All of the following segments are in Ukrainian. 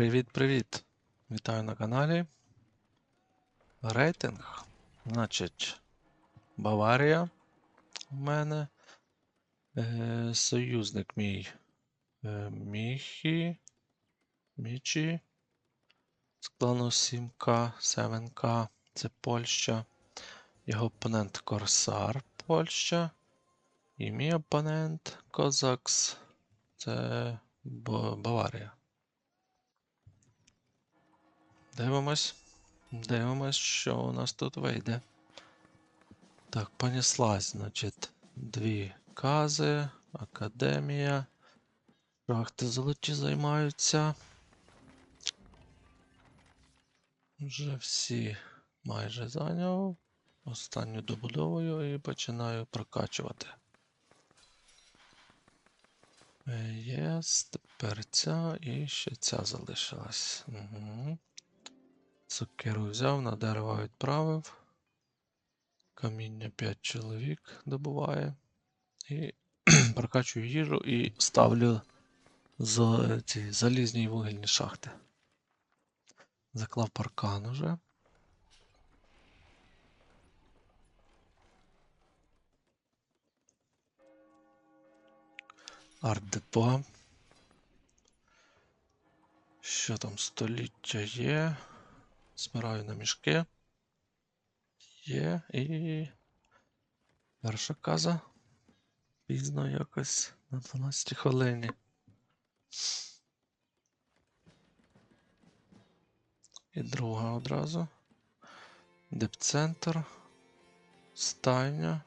Привіт-привіт! Вітаю на каналі. Рейтинг. Значить, Баварія у мене. Е, союзник мій е, Міхі. Мічі. З клану 7К, 7К. Це Польща. Його опонент Корсар Польща. І мій опонент Козакс. Це Баварія. Дивимось. Дивимось, що у нас тут вийде. Так, понеслась, значить, дві кази, академія. Шахти золоті займаються. Вже всі майже зайняв. Останню добудовую і починаю прокачувати. Е, Єс, тепер ця і ще ця залишилась. Угу. Сокиру взяв, на дерево відправив. Каміння 5 чоловік добуває. І прокачую їжу і ставлю за ці залізні вугільні шахти. Заклав паркан уже. Арт-депо. Що там століття є? Збираю на мішки. Є і. Перша каза. Пізно якось на 12 хвилині. І друга одразу. Депцентр. Стайня.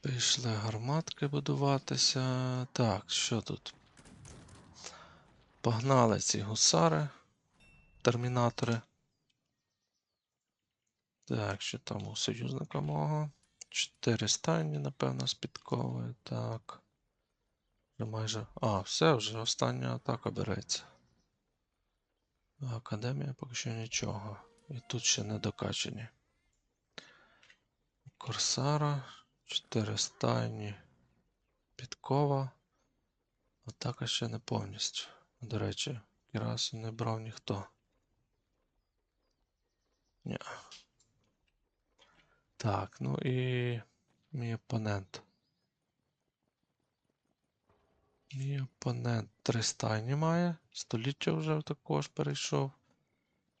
Пішли гарматки будуватися. Так, що тут? Погнали ці гусари, термінатори. Так, що там у союзника мого? Чотири стайні, напевно, з підковою. Так. Вже майже. А, все, вже остання атака береться. Академія поки що нічого. І тут ще не докачені. Корсара. Чотири стайні. Підкова. Атака ще не повністю. До речі, Кірасу не брав ніхто. Ні. Так, ну і мій опонент. Мій опонент три стайні має. Століття вже також перейшов.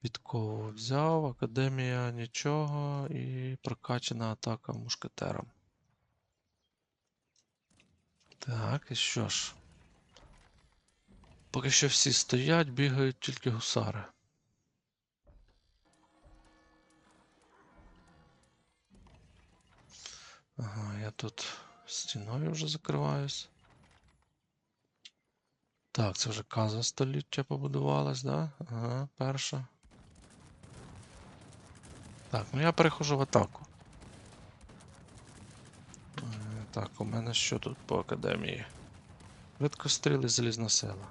Підкову взяв, академія нічого і прокачана атака мушкетером. Так, і що ж? Поки що всі стоять, бігають тільки гусари. Ага, я тут стіною вже закриваюсь. Так, це вже каза століття побудувалась, да? Ага, перша. Так, ну я перехожу в атаку. Е, Так, у мене що тут по академії? Швидкостріли залізна сила.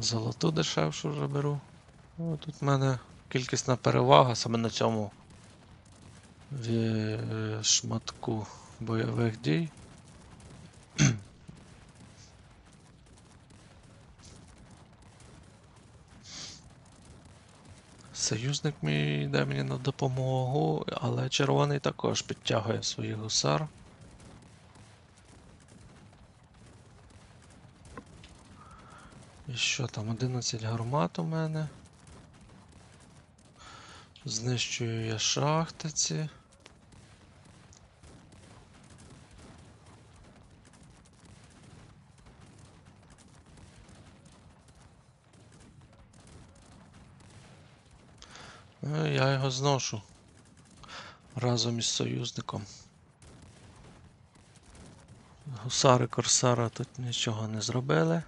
Золоту дешевшу вже беру. О, тут в мене кількісна перевага саме на цьому шматку бойових дій. Союзник мій йде мені на допомогу, але червоний також підтягує своїх гусар. І що там? 11 гармат у мене. Знищую я шахти ці. Ну, я його зношу разом із союзником. Гусари Корсара тут нічого не зробили.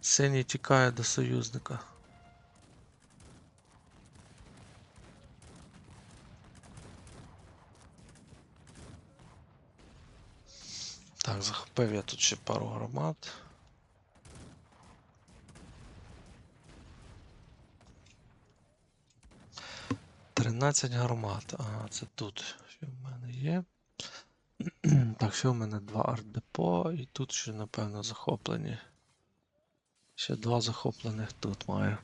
Синій тікає до союзника. Так, захопив я тут ще пару громад. Тринадцять гармат. Ага, це тут. Що в мене є? Так, ще в мене два арт-депо, і тут ще, напевно, захоплені. Ще два захоплених тут маю.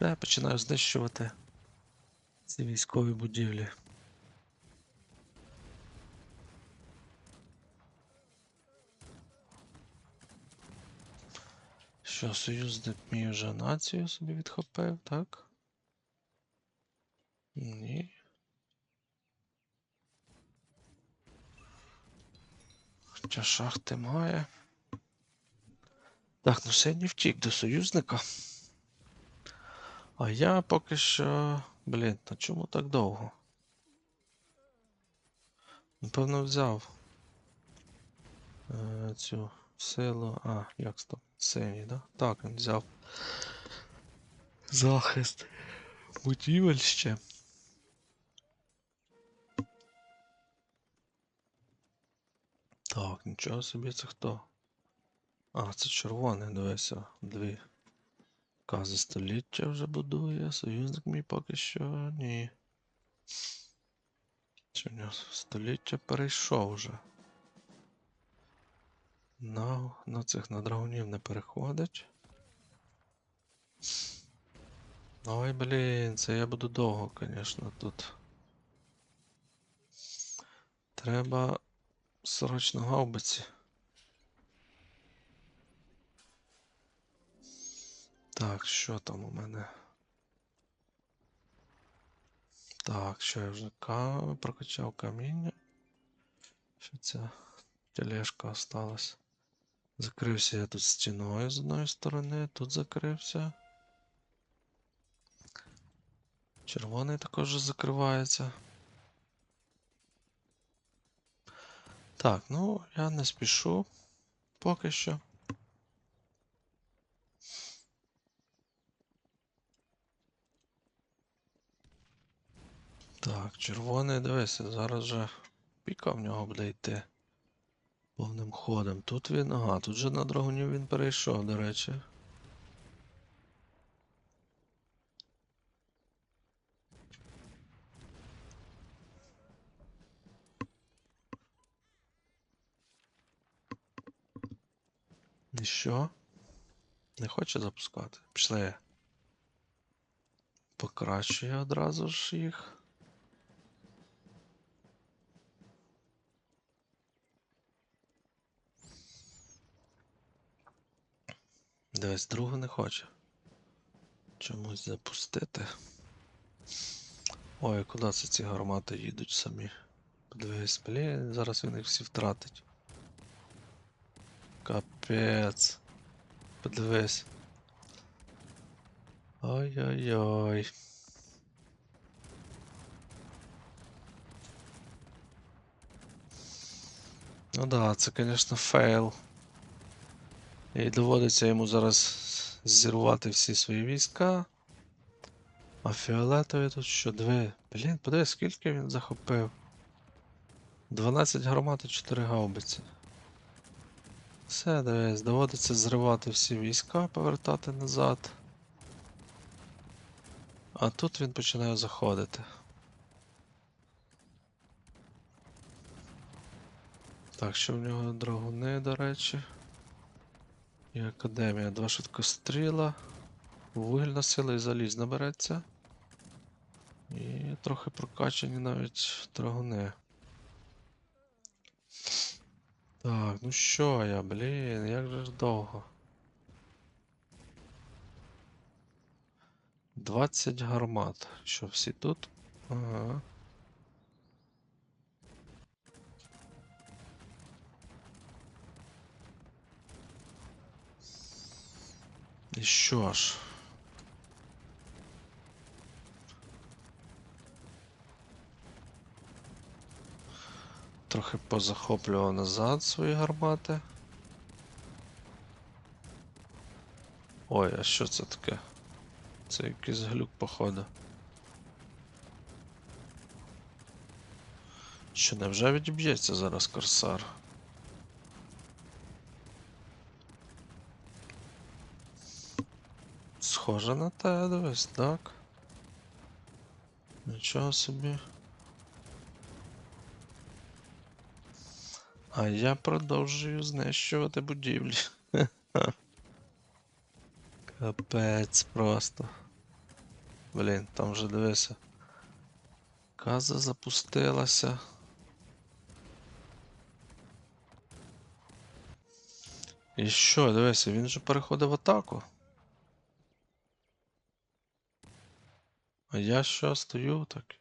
Я починаю знищувати ці військові будівлі. Що, союзник мій вже націю собі відхопив, так? Ні. Хоча шахти має. Так, ну синій втік до союзника. А я поки що. Блін, на чому так довго? Напевно, взяв е, цю силу. А, як стоп? Синій, да? Так, він взяв захист будівель ще. Так, нічого собі, це хто? А, це червоний, дивися, дві. Кази століття вже будує, союзник мій поки що ні. Чи в нього століття перейшов вже. На, на цих на драгунів не переходить. Ой, блін, це я буду довго, звісно, тут. Треба срочно гаубиці. Так, що там у мене? Так, що я вже ка... прокачав каміння. Що ця тележка осталась. Закрився я тут стіною з одної сторони, тут закрився. Червоний також закривається. Так, ну я не спішу поки що. Так, червоний, дивися, зараз же піка в нього буде йти повним ходом. Тут він. Ага, тут же на драгунів він перейшов, до речі. І? Не хоче запускати? Пішли. Покращує одразу ж їх. Дивись, другу не хоче. Чомусь запустити. Ой, куди це ці гармати їдуть самі? Подивись, блін, зараз він їх всі втратить. Капець. Подивись. Ой-ой-ой. Ну да, це, звісно, фейл. І доводиться йому зараз зірвати всі свої війська. А фіолетові тут що, дві. Блін, подивись, скільки він захопив. 12 гармат і 4 гаубиці. Все, дивись, доводиться зривати всі війська, повертати назад. А тут він починає заходити. Так, що в нього драгуни, до речі. І академія. Два швидкостріла. Вугільна сила і залізна береться. І трохи прокачані навіть драгуни. Так, ну що я, блін, як же ж довго. 20 гармат. Що, всі тут? Ага. Що ж? Трохи позахоплював назад свої гармати. Ой, а що це таке? Це якийсь глюк, походу. Що, невже відіб'ється зараз корсар? Схоже на те, дивись, так. Нічого собі. А я продовжую знищувати будівлі. Капець просто. Блін, там вже дивися. Каза запустилася. І що, дивися, він же переходив в атаку. А я що стою так?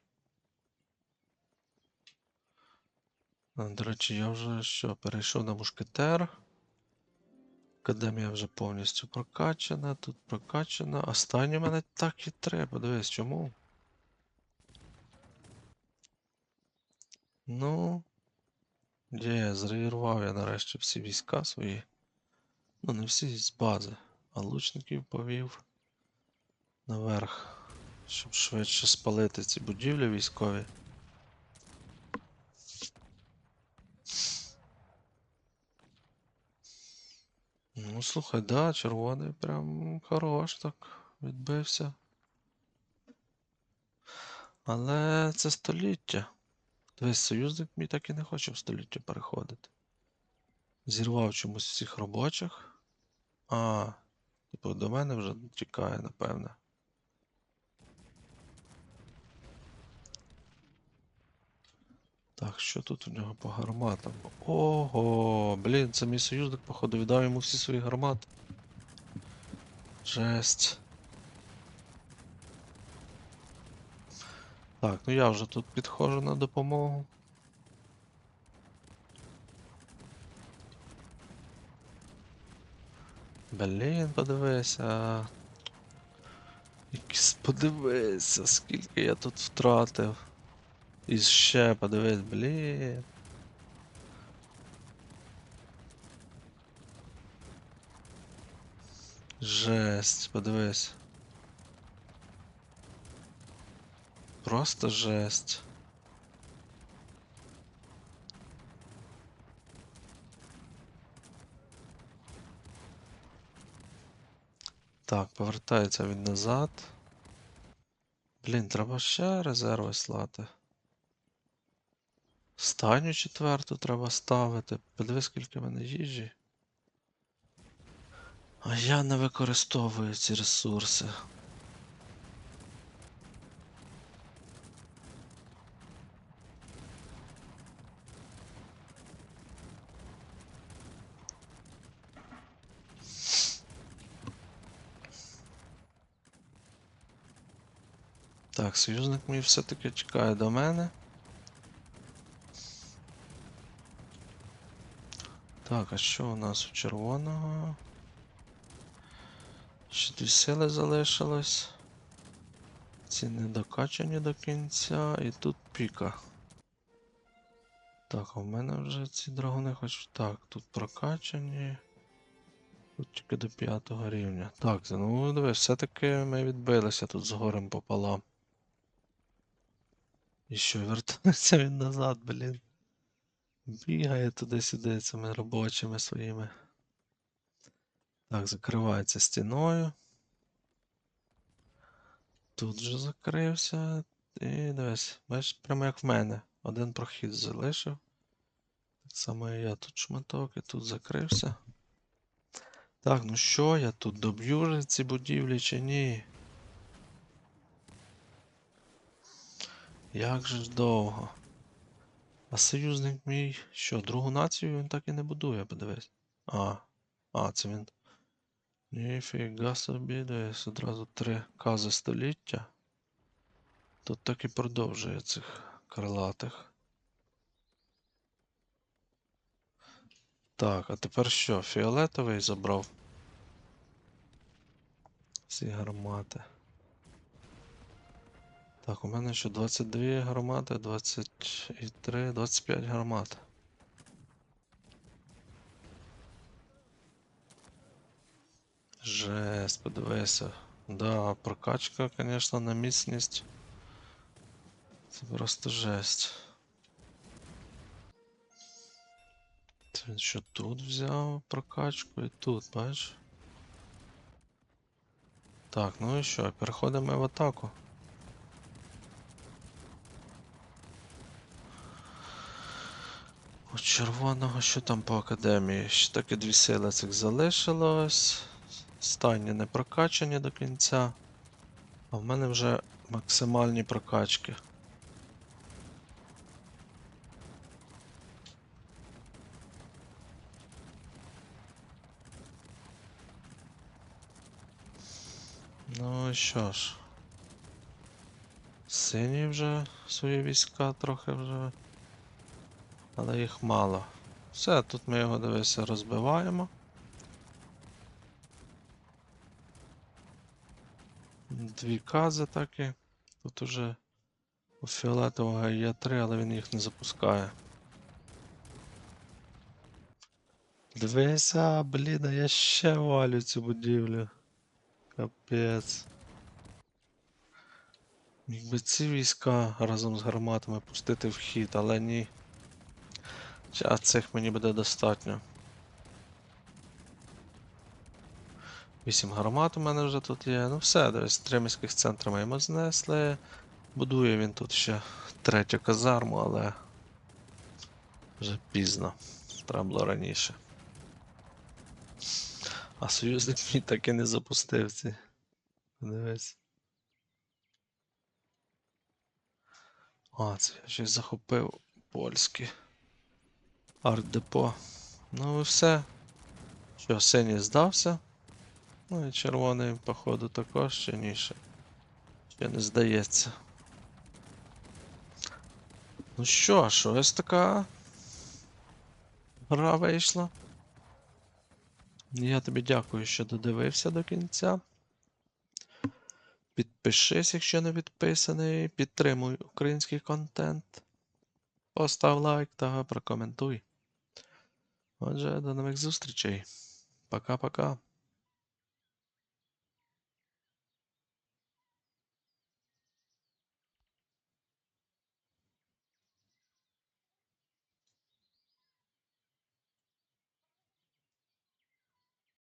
А, до речі, я вже що, перейшов на мушкетер. Академія вже повністю прокачана, тут прокачана. Останнє мене так і треба. Дивись, чому? Ну. Є, зреєрував я нарешті всі війська свої. Ну, не всі з бази, а лучників повів наверх, щоб швидше спалити ці будівлі військові. Ну, слухай, да, червоний прям хорош так відбився. Але це століття. Дивись, союзник мій так і не хоче в століття переходити. Зірвав чомусь всіх робочих. А, типу, до мене вже тікає, напевне. Так, що тут у нього по гарматам? Ого, блін, це мій союзник, походу, віддав йому всі свої гармати. Жесть. Так, ну я вже тут підходжу на допомогу. Блін, подивися. Якийсь подивися, скільки я тут втратив. І ще подивись, блін. Жесть, подивись. Просто жесть. Так, повертається він назад. Блін, треба ще резерви слати. Останню четверту треба ставити. Подивись, скільки в мене їжі. А я не використовую ці ресурси. Так, союзник мій все-таки чекає до мене. Так, а що у нас у червоного? Ще дві сили залишилось. Ці не докачані до кінця, і тут піка. Так, а в мене вже ці драгони хоч. Так, тут прокачані. Тут тільки до п'ятого рівня. Так, ну дивись, все-таки ми відбилися тут з горем пополам. І що, вертається він назад, блін. Бігає туди-сюди цими робочими своїми. Так, закривається стіною. Тут же закрився. І дивись, бачиш, прямо як в мене. Один прохід залишив. Так само і я тут шматок і тут закрився. Так, ну що, я тут доб'ю ці будівлі чи ні? Як же ж довго? А союзник мій що, другу націю він так і не будує, подивись. А, а, це він. Ніфіга собі, десь одразу три кази століття. Тут так і продовжує цих крилатих. Так, а тепер що? Фіолетовий забрав? Всі гармати. Так, у мене ще 22 гармати, 23, 25 гармат. Жесть, подивися. Да, прокачка, конечно, на міцність. Це просто жесть. Це він що тут взяв прокачку і тут, бачиш? Так, ну і що, переходимо в атаку. У червоного що там по академії? Ще таки дві сили цих залишилось. Стані не прокачані до кінця. А в мене вже максимальні прокачки. Ну і що ж. Сині вже свої війська трохи вже. Але їх мало. Все, тут ми його дивися розбиваємо. Дві кази такі. Тут уже у фіолетового є три, але він їх не запускає. Дивися, блін, я ще валю цю будівлю. Капець. Якби ці війська разом з гарматами пустити в хід, але ні. А цих мені буде достатньо. Вісім гармат у мене вже тут є. Ну все, десь три міських центри ми йому знесли. Будує він тут ще третю казарму, але вже пізно. Треба було раніше. А союзник мій так і не запустив ці. Дивись. А, це я щось захопив польське. Арт-депо. Ну і все. Що, синій здався? Ну і червоний, походу, також ще ні ще. Ще не здається. Ну що ж, ось така гра вийшла. Я тобі дякую, що додивився до кінця. Підпишись, якщо не підписаний. Підтримуй український контент. Постав лайк та прокоментуй. Отже, до нових зустрічей. Пока-пока.